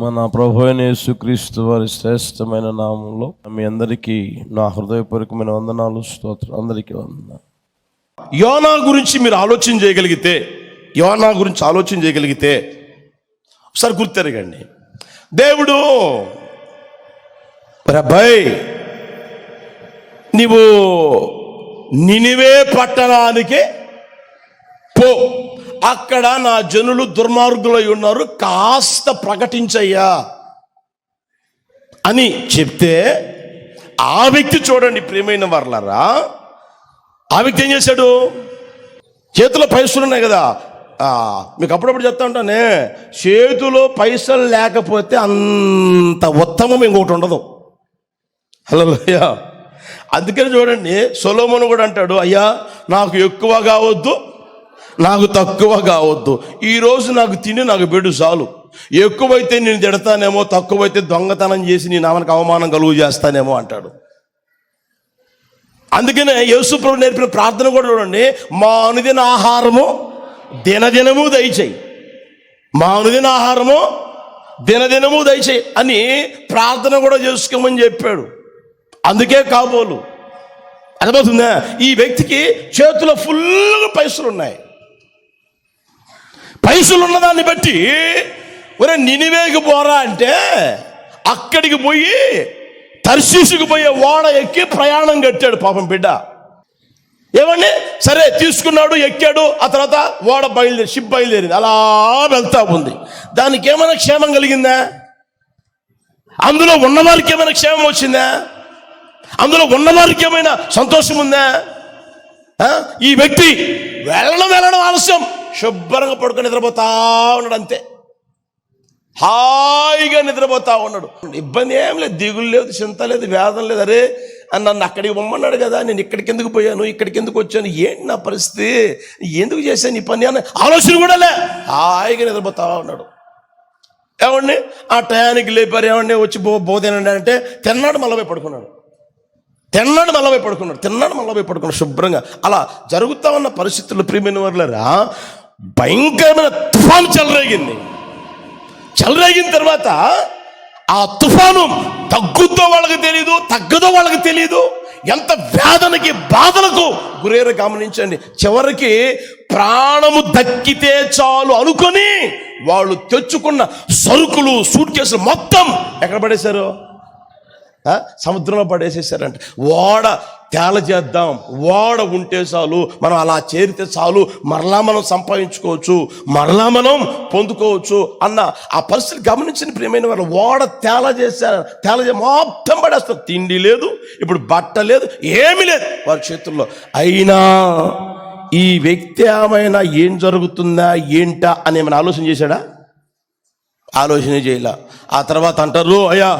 మన ప్రభు యేసుక్రీస్తు వారి శ్రేష్టమైన నామంలో మీ అందరికీ నా హృదయపూర్వకమైన వందనాలు స్తోత్రం అందరికీ వందన యోనా గురించి మీరు ఆలోచన చేయగలిగితే యోనా గురించి ఆలోచన చేయగలిగితే ఒకసారి గుర్తెరగండి. దేవుడు ప్రభయ్ నీవు నినివే పట్టణానికి పో. అక్కడ నా జనులు దుర్మార్గులై ఉన్నారు కాస్త ప్రకటించయ్యా అని చెప్తే ఆ వ్యక్తి చూడండి ప్రియమైన వర్లరా. ఆ వ్యక్తి ఏం చేశాడు? చేతిలో పైసలు ఉన్నాయి కదా. మీకు అప్పుడప్పుడు చెప్తా ఉంటానే చేతిలో పైసలు లేకపోతే అంత ఉత్తమం ఇంకొకటి ఉండదు. హలో అందుకని చూడండి సొలోమోను కూడా అంటాడు అయ్యా నాకు ఎక్కువ కావద్దు నాకు తక్కువ కావద్దు. ఈరోజు నాకు తిని నాకు బెడు చాలు. ఎక్కువైతే నేను తిడతానేమో తక్కువైతే దొంగతనం చేసి నీ నామనికి అవమానం కలుగు చేస్తానేమో అంటాడు. అందుకనే యేసుప్రభు నేర్పిన ప్రార్థన కూడా చూడండి. మా అనుదిన ఆహారము దినదినము దయచేయి. మా అనుదిన ఆహారము దినదినము దయచేయి అని ప్రార్థన కూడా చేసుకోమని చెప్పాడు. అందుకే కాబోలు. అర్థమవుతుందా? ఈ వ్యక్తికి చేతిలో ఫుల్ పైసలు ఉన్నాయి పైసలు ఉన్నదాన్ని బట్టి ఒరే నినివేకి పోరా అంటే అక్కడికి పోయి తర్శీసుకు పోయే ఓడ ఎక్కి ప్రయాణం కట్టాడు పాపం బిడ్డ. ఏమండి? సరే తీసుకున్నాడు ఎక్కాడు ఆ తర్వాత ఓడ బయలుదేరి షిప్ బయలుదేరింది. అలా వెళ్తా ఉంది. దానికి ఏమైనా క్షేమం కలిగిందా? అందులో ఉన్నవారికి ఏమైనా క్షేమం వచ్చిందా? అందులో ఉన్నవారికి ఏమైనా సంతోషం ఉందా? ఈ వ్యక్తి వెళ్ళడం వెళ్ళడం ఆలస్యం. శుభ్రంగా పడుకొని నిద్రపోతా ఉన్నాడు అంతే. హాయిగా నిద్రపోతా ఉన్నాడు. ఇబ్బంది ఏం లేదు దిగులు లేదు చింత లేదు వేదన లేదు. అరే అని నన్ను అక్కడికి పొమ్మన్నాడు కదా నేను ఇక్కడికి ఎందుకు పోయాను ఇక్కడికి ఎందుకు వచ్చాను ఏంటి నా పరిస్థితి ఎందుకు చేశాను ఈ పని అని ఆలోచన కూడా లే. హాయిగా నిద్రపోతా ఉన్నాడు. ఏమండి ఆ టయానికి లేపారు ఏమండి వచ్చి బో బోధేనండి అంటే తిన్నాడు మళ్ళీ పడుకున్నాడు. తిన్నాడు మళ్ళీ పడుకున్నాడు తిన్నాడు మళ్ళీ పడుకున్నాడు శుభ్రంగా. అలా జరుగుతా ఉన్న పరిస్థితుల్లో ప్రియమైన వర్లరా భయంకరమైన తుఫాను చెలరేగింది. చెలరేగిన తర్వాత ఆ తుఫాను తగ్గుద్దో వాళ్ళకి తెలియదు తగ్గదో వాళ్ళకి తెలియదు ఎంత వేదనకి బాధలకు గురేరు గమనించండి. చివరికి ప్రాణము దక్కితే చాలు అనుకొని వాళ్ళు తెచ్చుకున్న సరుకులు సూట్ కేసులు మొత్తం ఎక్కడ పడేశారు? సముద్రంలో పడేసేసారంట ఓడ తేల చేద్దాం. ఓడ ఉంటే చాలు మనం అలా చేరితే చాలు మరలా మనం సంపాదించుకోవచ్చు మరలా మనం పొందుకోవచ్చు అన్న ఆ పరిస్థితి గమనించిన ప్రియమైన వాళ్ళు ఓడ తేల చేశారు తేల మొత్తం పడేస్తారు. తిండి లేదు ఇప్పుడు బట్ట లేదు ఏమీ లేదు వారి చేతుల్లో. అయినా ఈ వ్యక్తి ఏమైనా ఏం జరుగుతుందా ఏంటా అని ఏమైనా ఆలోచన చేశాడా? ఆలోచన చేయాల. ఆ తర్వాత అంటారు అయ్యా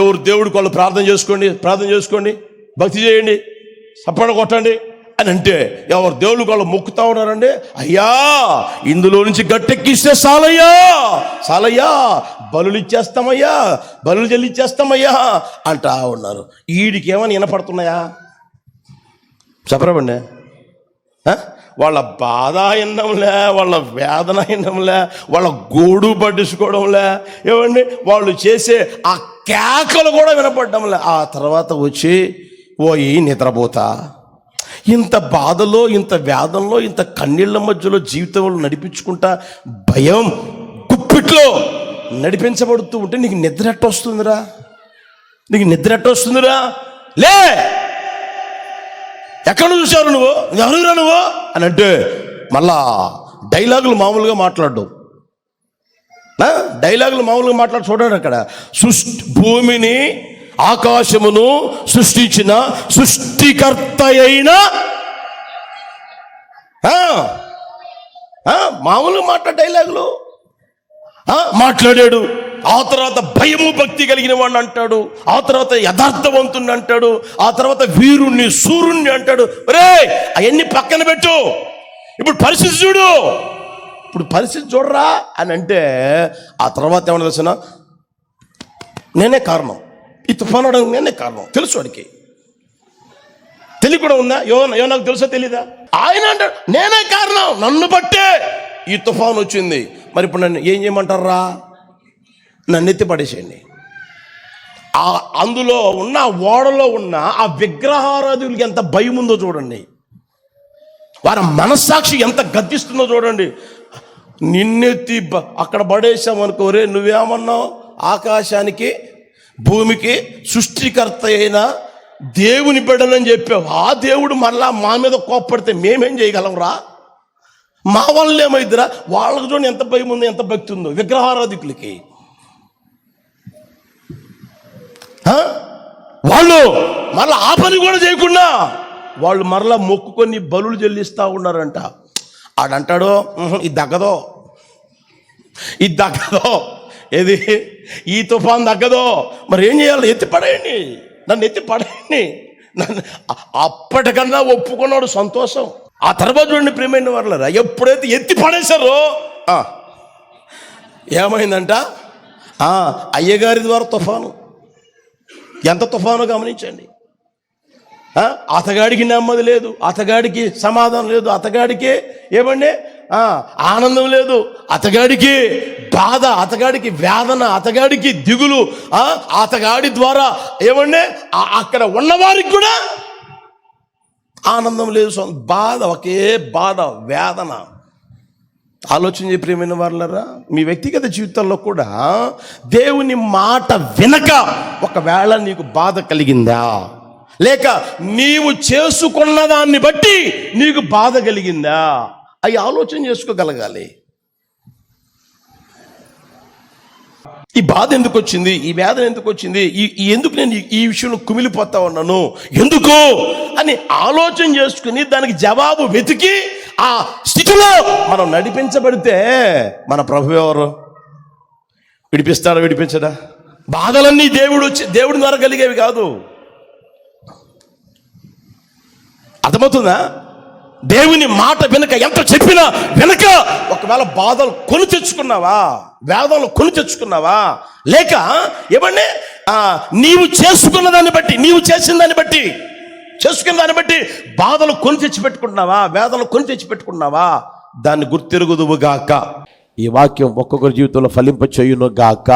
ఎవరు దేవుడికి వాళ్ళు ప్రార్థన చేసుకోండి ప్రార్థన చేసుకోండి భక్తి చేయండి సప్పడ కొట్టండి అని అంటే ఎవరు దేవుళ్ళు వాళ్ళు మొక్కుతా ఉన్నారండి? అయ్యా ఇందులో నుంచి గట్టెక్కిస్తే సాలయ్యా సాలయ్యా బలులు ఇచ్చేస్తామయ్యా బలులు చెల్లిచ్చేస్తామయ్యా అంటా ఉన్నారు. వీడికి ఏమని వినపడుతున్నాయా? చెప్పరండి వాళ్ళ బాధ అయినంలే వాళ్ళ వేదన అయినంలే వాళ్ళ గోడు పట్టించుకోవడంలే. ఏమండి? వాళ్ళు చేసే ఆ కేకలు కూడా వినపడ్డంలే. ఆ తర్వాత వచ్చి ఓయి నిద్రపోతా. ఇంత బాధలో ఇంత వ్యాధంలో ఇంత కన్నీళ్ళ మధ్యలో జీవితంలో నడిపించుకుంటా భయం గుప్పిట్లో నడిపించబడుతూ ఉంటే నీకు నిద్ర ఎట్ట వస్తుందిరా నీకు నిద్ర ఎట్ట వస్తుందిరా లే! ఎక్కడ చూశారు నువ్వు? ఎవరురా నువ్వు? అని అంటే మళ్ళా డైలాగులు మామూలుగా మాట్లాడు డైలాగులు మామూలుగా మాట్లాడి చూడండి అక్కడ. సృష్టి భూమిని ఆకాశమును సృష్టించిన సృష్టికర్త అయిన మామూలు ఆ, మాట్లాడు డైలాగులు మాట్లాడాడు. ఆ తర్వాత భయము భక్తి కలిగిన వాడిని అంటాడు. ఆ తర్వాత యథార్థవంతుణ్ణి అంటాడు. ఆ తర్వాత వీరుణ్ణి సూర్యుణ్ణి అంటాడు. రే అవన్నీ పక్కన పెట్టు. ఇప్పుడు పరిస్థితి చూడు. ఇప్పుడు పరిస్థితి చూడరా అని అంటే ఆ తర్వాత ఏమన్నా తెలిసిన? నేనే కారణం. ఈ తుఫాను అవడానికి నేనే కారణం? తెలుసు వాడికి. తెలియ కూడా ఉందా? యో యో నాకు తెలుసా తెలీదా? ఆయన అంటాడు నేనే కారణం నన్ను బట్టే ఈ తుఫాను వచ్చింది. మరి ఇప్పుడు నన్ను ఏం చేయమంటారా? నన్ను ఎత్తి పడేసేయండి. ఆ అందులో ఉన్న ఓడలో ఉన్న ఆ విగ్రహారాధులకి ఎంత భయం ఉందో చూడండి. వారి మనస్సాక్షి ఎంత గద్దిస్తుందో చూడండి. నిన్నెత్తి అక్కడ పడేసామనుకోరే నువ్వేమన్నావు? ఆకాశానికి భూమికి సృష్టికర్త అయిన దేవుని బిడ్డనని చెప్పావు. ఆ దేవుడు మళ్ళా మా మీద కోప్పడితే మేమేం చేయగలంరా మా వల్ల ఏమైద్దిరా వాళ్ళకు చూడండి ఎంత భయం ఉందో ఎంత భక్తి ఉందో. విగ్రహారాధికులకి. వాళ్ళు మళ్ళీ ఆ పని కూడా చేయకుండా వాళ్ళు మరలా మొక్కుకొని బలులు చెల్లిస్తూ ఉన్నారంట. ఆడంటాడు ఇది దగ్గదో ఇది దగ్గదో ఏది? ఈ తుఫాన్ తగ్గదో. మరి ఏం చేయాలి? ఎత్తి పడేయండి నన్ను ఎత్తి పడేయండి నన్ను అప్పటికన్నా ఒప్పుకున్నాడు సంతోషం. ఆ తర్వాత చూడండి ప్రేమైన వాళ్ళరా ఎప్పుడైతే ఎత్తి పడేశారో ఏమైందంట? అయ్యగారి ద్వారా తుఫాను. ఎంత తుఫాను గమనించండి. అతగాడికి నెమ్మది లేదు అతగాడికి సమాధానం లేదు అతగాడికి ఏమండి? ఆనందం లేదు. అతగాడికి బాధ అతగాడికి వేదన అతగాడికి దిగులు అతగాడి ద్వారా ఏమండి? అక్కడ ఉన్నవారికి కూడా ఆనందం లేదు బాధ ఒకే బాధ వేదన. ఆలోచన ప్రియమైన వాళ్ళరా మీ వ్యక్తిగత జీవితంలో కూడా దేవుని మాట వినక ఒకవేళ నీకు బాధ కలిగిందా? లేక నీవు చేసుకున్న దాన్ని బట్టి నీకు బాధ కలిగిందా? అవి ఆలోచన చేసుకోగలగాలి. ఈ బాధ ఎందుకు వచ్చింది? ఈ వేదన ఎందుకు వచ్చింది? ఈ ఎందుకు నేను ఈ- ఈ విషయంలో కుమిలిపోతా ఉన్నాను? ఎందుకు? అని ఆలోచన చేసుకుని దానికి జవాబు వెతికి ఆ స్థితిలో మనం నడిపించబడితే మన ప్రభు ఎవరు? విడిపిస్తాడా విడిపించడా? బాధలన్నీ దేవుడు వచ్చి దేవుడి ద్వారా కలిగేవి కాదు. అర్థమవుతుందా? దేవుని మాట వెనుక ఎంత చెప్పినా వెనుక ఒకవేళ బాధలు కొని తెచ్చుకున్నావా? వేదనలు కొని తెచ్చుకున్నావా? లేక ఏమండి? నీవు చేసుకున్న దాన్ని బట్టి నీవు చేసిన దాన్ని బట్టి చేసుకున్న దాన్ని బట్టి బాధలు కొని తెచ్చి పెట్టుకుంటున్నావా వేదనలు కొని తెచ్చి పెట్టుకున్నావా దాన్ని గుర్తిరుగుదువు గాక. ఈ వాక్యం ఒక్కొక్కరి జీవితంలో ఫలింప చేయును గాక.